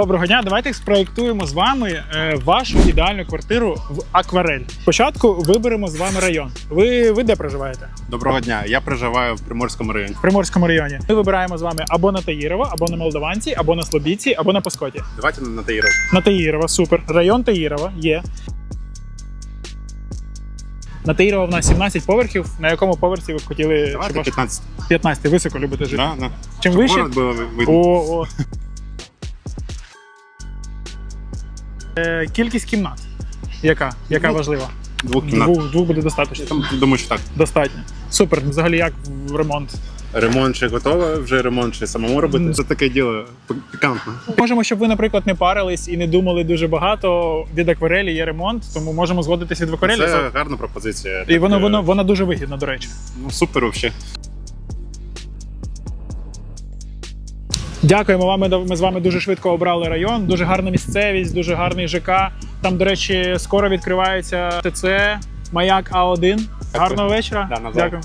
Доброго дня, давайте спроєктуємо з вами е, вашу ідеальну квартиру в акварель. Спочатку виберемо з вами район. Ви, ви де проживаєте? Доброго дня. Я проживаю в Приморському районі. В Приморському районі. Ми вибираємо з вами або на Таїрово, або на Молдаванці, або на Слобідці, або на Паскоті. Давайте на Таїров. На Таїрова, супер. Район Таїрова є. На Таїрова в нас 17 поверхів. На якому поверсі ви б хотіли Давайте 15. 15 високо любите жити? Да, да. Чим Щоб вище, город було видно. О, о. Е, кількість кімнат. Яка? Яка Двох. важлива? Двох кімнат. Двох, двох буде достатньо. Там, думаю, що так. Достатньо. Супер. Взагалі, як ремонт? Ремонт чи готове вже ремонт, чи самому робити. Це таке діло пі- пікантне. Можемо, щоб ви, наприклад, не парились і не думали дуже багато. Від акварелі є ремонт, тому можемо згодитись від акварелі. Це гарна пропозиція. І Так, воно, е, воно, вона дуже вигідна, до речі. Ну, супер взагалі. Дякуємо вам. Ми, з вами дуже швидко обрали район. Дуже гарна місцевість, дуже гарний ЖК. Там, до речі, скоро відкривається ТЦ Маяк А1. Гарного вечора. Да. Дякую.